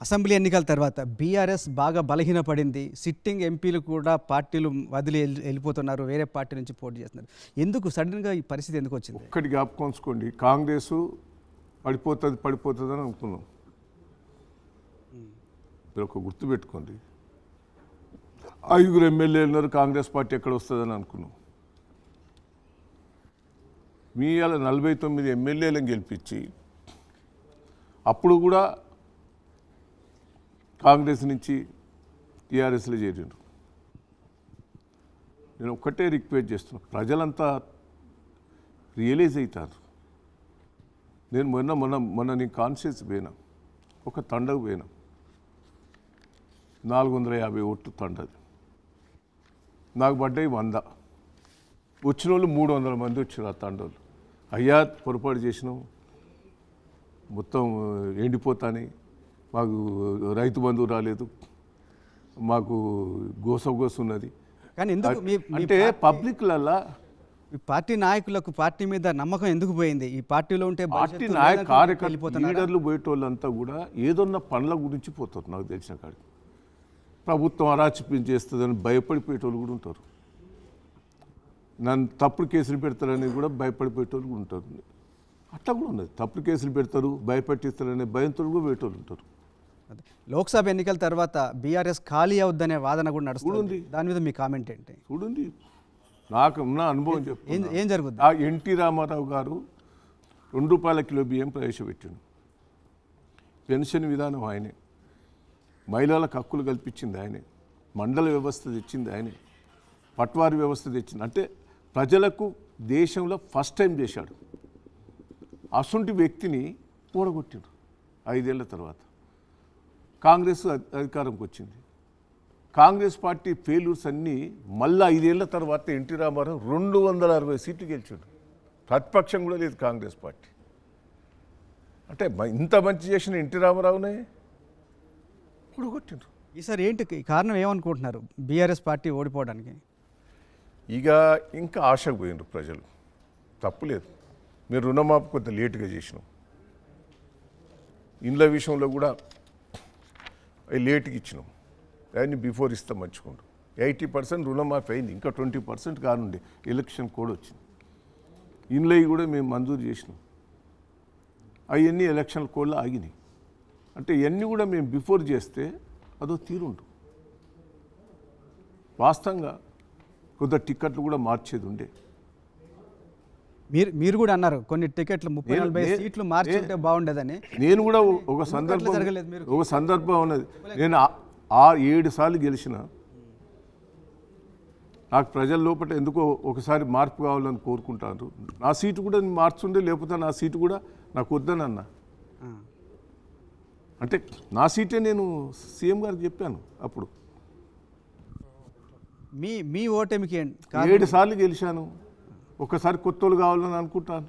Assembly ఎన్నికల తర్వాత BRS బాగా బలహీనపడింది. సిట్టింగ్ ఎంపీలు కూడా పార్టీలు వదిలి వెళ్ళి- వెళ్ళిపోతున్నారు. వేరే పార్టీ నుంచి పోటీ చేస్తున్నారు. ఎందుకు సడన్గా ఈ పరిస్థితి ఎందుకు వచ్చింది? ఒక్కటి జ్ఞాపకం కాంగ్రెస్ పడిపోతుంది పడిపోతుంది అని అనుకున్నాం. మీరు ఒక గుర్తు పెట్టుకోండి. ఐదుగురు ఎమ్మెల్యేలు ఉన్నారు కాంగ్రెస్ పార్టీ ఎక్కడ వస్తుందని అనుకున్నాం. మీ అలా నలభై తొమ్మిది ఎమ్మెల్యేలను గెలిపించి అప్పుడు కూడా కాంగ్రెస్ నుంచి టీఆర్ఎస్లో చేరిండ్రు. నేను ఒక్కటే రిక్వెస్ట్ చేస్తున్నా ప్రజలంతా రియలైజ్ అవుతారు నేను మొన్న మొన్న మొన్న నేను కాన్షియస్ పోయినా ఒక తండకు పోయినా. నాలుగు వందల యాభై ఓట్లు తండది. నాకు పడ్డాయి వంద. వచ్చిన వాళ్ళు మూడు వందల మంది వచ్చారు ఆ తండోళ్ళు. అయ్యా పొరపాటు చేసినాం మొత్తం ఎండిపోతాని. మాకు రైతు బంధువు రాలేదు. మాకు గోస గోస ఉన్నది. కానీ ఎందుకు అంటే పబ్లిక్లల్లా మీ పార్టీ నాయకులకు పార్టీ మీద నమ్మకం ఎందుకు పోయింది? ఈ పార్టీలో ఉంటే పార్టీ నాయక కార్యకర్త? లీడర్లు పోయేటోళ్ళంతా కూడా ఏదన్నా పనుల గురించి పోతారు నాకు తెలిసిన కాడికి. ప్రభుత్వం అరాచకం చేస్తుందని భయపడిపోయేటోళ్ళు కూడా ఉంటారు. నన్ను తప్పుడు కేసులు పెడతారని కూడా భయపడిపోయేటోళ్ళు కూడా ఉంటారు. అట్లా కూడా ఉన్నది. తప్పుడు కేసులు పెడతారు భయపెట్టిస్తారనే భయంతో కూడా పోయేటోళ్ళు ఉంటారు. లోక్సభ ఎన్నికల తర్వాత బీఆర్ఎస్ ఖాళీ అవుద్దనే వాదన కూడా. నడుస్తుంది. దాని మీద మీ కామెంట్ ఏంటి? చూడండి నాకు ఉన్న అనుభవం ఏం చెప్తున్నా. ఏం జరుగుద్ది? ఆ ఎన్టీ రామారావు గారు రెండు రూపాయల కిలో బియ్యం ప్రవేశపెట్టిండు. పెన్షన్ విధానం ఆయనే. మహిళలకు హక్కులు కల్పించింది ఆయనే. మండల వ్యవస్థ తెచ్చింది ఆయనే. పట్వారి వ్యవస్థ తెచ్చింది. అంటే ప్రజలకు దేశంలో ఫస్ట్ టైం చేశాడు. అసొంటి వ్యక్తిని ఓడగొట్టిండు ఐదేళ్ళ తర్వాత. కాంగ్రెస్ అధి- అధికారంకి వచ్చింది. కాంగ్రెస్ పార్టీ ఫెయిల్యూర్స్ అన్నీ మళ్ళీ ఐదేళ్ళ తర్వాత ఎన్టీ రామారావు రెండు వందల అరవై సీట్లు గెలిచాడు. ప్రతిపక్షం కూడా లేదు కాంగ్రెస్ పార్టీ. అంటే ఇంత మంచి చేసిన ఎన్టీ రామారావునే కూడగొట్టిండ్రు ఈసారి ఏంటి కారణం ఏమనుకుంటున్నారు? బీఆర్ఎస్ పార్టీ ఓడిపోవడానికి? ఇక ఇంకా ఆశకు పోయినరు ప్రజలు. తప్పులేదు మీరు రుణమాపు కొంత లేటుగా చేసినాం. ఇండ్ల విషయంలో కూడా అవి లేట్కి ఇచ్చినాం. దాన్ని బిఫోర్ ఇస్తాం మంచుకుంటాం ఎయిటీ పర్సెంట్ రుణమాఫీ అయింది ఇంకా ట్వంటీ పర్సెంట్ కానుండే. ఎలక్షన్ కోడ్ వచ్చింది. ఇండ్లవి కూడా మేము మంజూరు చేసినాం. అవన్నీ ఎలక్షన్ కోడ్లో ఆగినాయి. అంటే ఇవన్నీ కూడా మేము బిఫోర్ చేస్తే అదో తీరుండు. వాస్తవంగా కొంత టిక్కెట్లు కూడా మార్చేది ఉండే. మీరు మీరు కూడా అన్నారు కొన్ని టికెట్లు ముప్పై నలభై సీట్లు మార్చుంటే బాగుండేదని. నేను కూడా ఒక సందర్భం? ఒక సందర్భం ఉన్నది. నేను ఆ- ఏడు సార్లు గెలిచిన. నాకు ప్రజల లోపల ఎందుకో ఒకసారి మార్పు కావాలని కోరుకుంటాను నా సీటు కూడా మార్చుండే లేకపోతే నా సీటు కూడా నాకు వద్దని అన్న. ఆ. అంటే నా సీటే నేను సీఎం గారికి చెప్పాను అప్పుడు. మీ మీ ఓటమికి ఏడు సార్లు గెలిచాను. ఒకసారి కొత్త వాళ్ళు కావాలని అనుకుంటాను.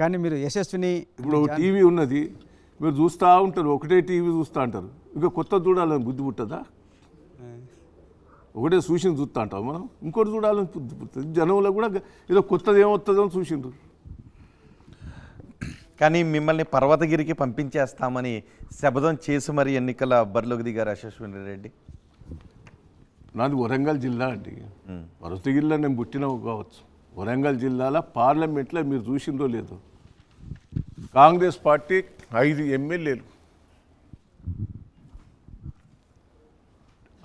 కానీ మీరు యశస్విని ఇప్పుడు టీవీ ఉన్నది మీరు చూస్తూ ఉంటారు ఒకటే టీవీ చూస్తూ అంటారు. ఇంకా కొత్త చూడాలని బుద్ధి పుట్టదా? ఒకటే చూసి చూస్తూ అంటాం మనం ఇంకోటి చూడాలని బుద్ధి పుడుతుంది జనంలో కూడా ఏదో కొత్తది ఏమొస్తుందో అని చూసిండ్రు. కానీ మిమ్మల్ని పర్వతగిరికి పంపించేస్తామని శపథం చేసి మరి ఎన్నికల బరిలోకి దిగారు యశస్విని రెడ్డి. నాది వరంగల్ జిల్లా అండి. పర్వతగిరిలో నేను పుట్టిన కావచ్చు. వరంగల్ జిల్లాలో పార్లమెంట్లో మీరు చూసిందో లేదో. కాంగ్రెస్ పార్టీ ఐదు ఎమ్మెల్యేలు.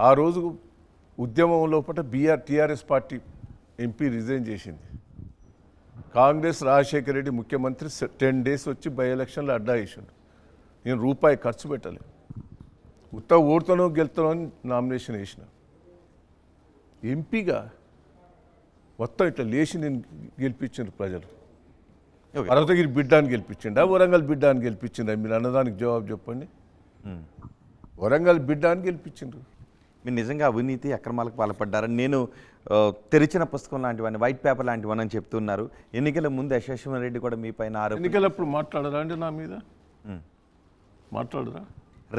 ఆ రోజు ఉద్యమం లోపల BR TRS party MP resign చేసింది. కాంగ్రెస్ రాజశేఖర రెడ్డి ముఖ్యమంత్రి టెన్ డేస్ వచ్చి బై ఎలక్షన్లో అడ్డా వేసిండు నేను రూపాయి ఖర్చు పెట్టలేదు ఉత్త ఓడుతానో గెలుతానో అని నామినేషన్ వేసిన. ఎంపీగా మొత్తం ఇట్లా లేచి నేను గెలిపించిండ్రు ప్రజలు. ఓకే. పర్వతగిరి బిడ్డాన్ని గెలిపించిండా? వరంగల్ బిడ్డాన్ని గెలిపించిండా? మీరు అన్నదానికి జవాబు చెప్పండి. వరంగల్ బిడ్డాన్ని గెలిపించిండ్రు. మీరు నిజంగా అవినీతి అక్రమాలకు పాల్పడ్డారని నేను తెరిచిన పుస్తకం లాంటివన్నీ వైట్ పేపర్ లాంటివని అని చెప్తున్నారు. ఎన్నికల ముందు యశస్విని రెడ్డి కూడా మీ పైన ఆరోపణ ఎన్నికలప్పుడు మాట్లాడరా అండి నా మీద? మాట్లాడరా?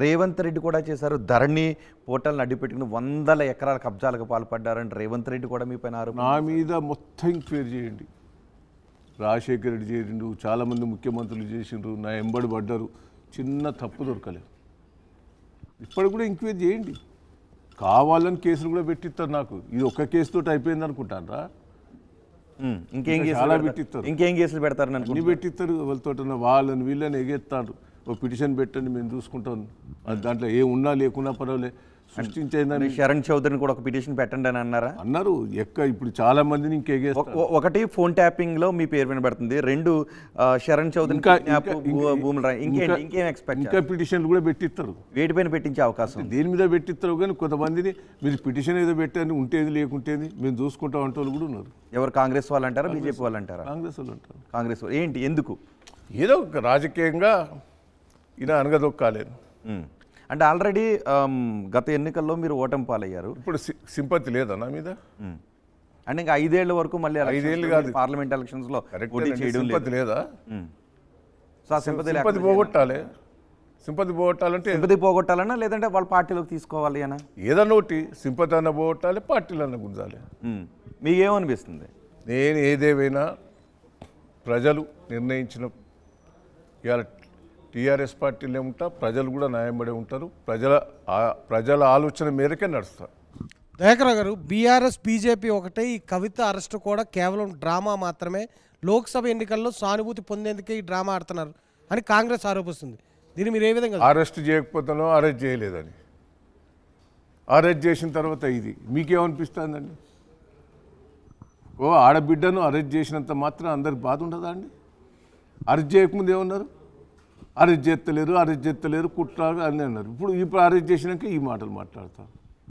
రేవంత్ రెడ్డి కూడా చేశారు. ధరణి పోర్టల్ని అడ్డుపెట్టుకుని వందల ఎకరాల కబ్జాలకు పాల్పడ్డారని రేవంత్ రెడ్డి కూడా మీ పైన నా మీద మొత్తం ఎంక్వైరీ చేయండి. రాజశేఖర రెడ్డి చేరిండు చాలామంది ముఖ్యమంత్రులు చేసిండ్రు నా ఎంబడి పడ్డారు. చిన్న తప్పు దొరకలేదు. ఇప్పుడు కూడా ఎంక్వైరీ చేయండి. కావాలని కేసులు కూడా పెట్టిస్తారు నాకు. ఇది ఒక్క కేసుతో అయిపోయింది అనుకుంటారా ఉమ్, ఇంకేం కేసులు పెడతారు? పెట్టిస్తారు. ఇంకేం కేసులు అనుకుంటున్నారు? పెట్టిస్తారు. వాళ్ళతో వాళ్ళని వీళ్ళని ఎగెత్తారు. పిటిషన్ పెట్టండి మేము చూసుకుంటాం. అది దాంట్లో ఏ ఉన్నా లేకున్నా పర్వాలేదు సృష్టించేదని శరణ్ చౌదరిని కూడా ఒక పిటిషన్ పెట్టండి అని అన్నారా? అన్నారు. ఎక్క ఇప్పుడు చాలా మందిని ఒ- ఒకటి ఫోన్ ట్యాపింగ్లో మీ పేరు వినబడుతుంది. రెండు శరణ్ చౌదరి భూముల ఇంకేం ఇంకా- ఎక్స్పెక్ట్ ఇంకా పిటిషన్లు కూడా పెట్టిస్తారు. వేటిపైన పెట్టించే అవకాశం దేని మీద పెట్టిస్తారు కానీ కొంతమందిని మీరు పిటిషన్ ఏదో పెట్టండి ఉంటేది లేకుంటేది మేము చూసుకుంటాం అంటే వాళ్ళు కూడా ఉన్నారు. ఎవరు కాంగ్రెస్ వాళ్ళు అంటారా బీజేపీ వాళ్ళు అంటారా కాంగ్రెస్ వాళ్ళు అంటారు కాంగ్రెస్ వాళ్ళు ఏంటి ఎందుకు? ఏదో ఒక రాజకీయంగా ఈయన అనగదొక్కాలేదు. ఉమ్. అంటే ఆల్రెడీ గత ఎన్నికల్లో మీరు ఓటమి పాలయ్యారు. ఇప్పుడు సింపతి లేదా నా మీద. అంటే ఇంకా ఐదేళ్ళ వరకు మళ్ళీ ఐదేళ్ళు కాదు. పార్లమెంట్ ఎలక్షన్స్లో సింపతి లేదు. సింపతి పోగొట్టాలి. సింపతి పోగొట్టాలంటే సింపతి పోగొట్టాలన్నా లేదంటే వాళ్ళ పార్టీలోకి తీసుకోవాలి అనా? ఏదన్నా ఒకటి సింపతి అన్న పోగొట్టాలి పార్టీలు అన్న గుంజాలి. మీకేమనిపిస్తుంది? నేను ఏదేమైనా ప్రజలు నిర్ణయించిన ఇవాళ టీఆర్ఎస్ పార్టీలే ఉంటా ప్రజలు కూడా న్యాయంబడి ఉంటారు. ప్రజల ప్రజల ఆలోచన మేరకే నడుస్తారు దయాకరావు గారు బీఆర్ఎస్ బీజేపీ ఒకటే ఈ కవిత అరెస్ట్ కూడా కేవలం డ్రామా మాత్రమే. లోక్సభ ఎన్నికల్లో సానుభూతి పొందేందుకే ఈ డ్రామా ఆడుతున్నారు అని కాంగ్రెస్ ఆరోపిస్తుంది. దీన్ని మీరు ఏ విధంగా అరెస్ట్ చేయకపోతేనో అరెస్ట్ చేయలేదని. అరెస్ట్ చేసిన తర్వాత ఇది. మీకేమనిపిస్తుందండి? ఓ ఆడబిడ్డను అరెస్ట్ చేసినంత మాత్రం అందరికి బాధ ఉండదా అండి? అరెస్ట్ చేయకముందు ఏమన్నారు? అరెస్ట్ చేస్తలేరు అరెస్ట్ చేస్తలేరు కుట్రాలు అని అన్నారు. ఇప్పుడు ఇప్పుడు అరెస్ట్ చేసినాక ఈ మాటలు మాట్లాడతారు.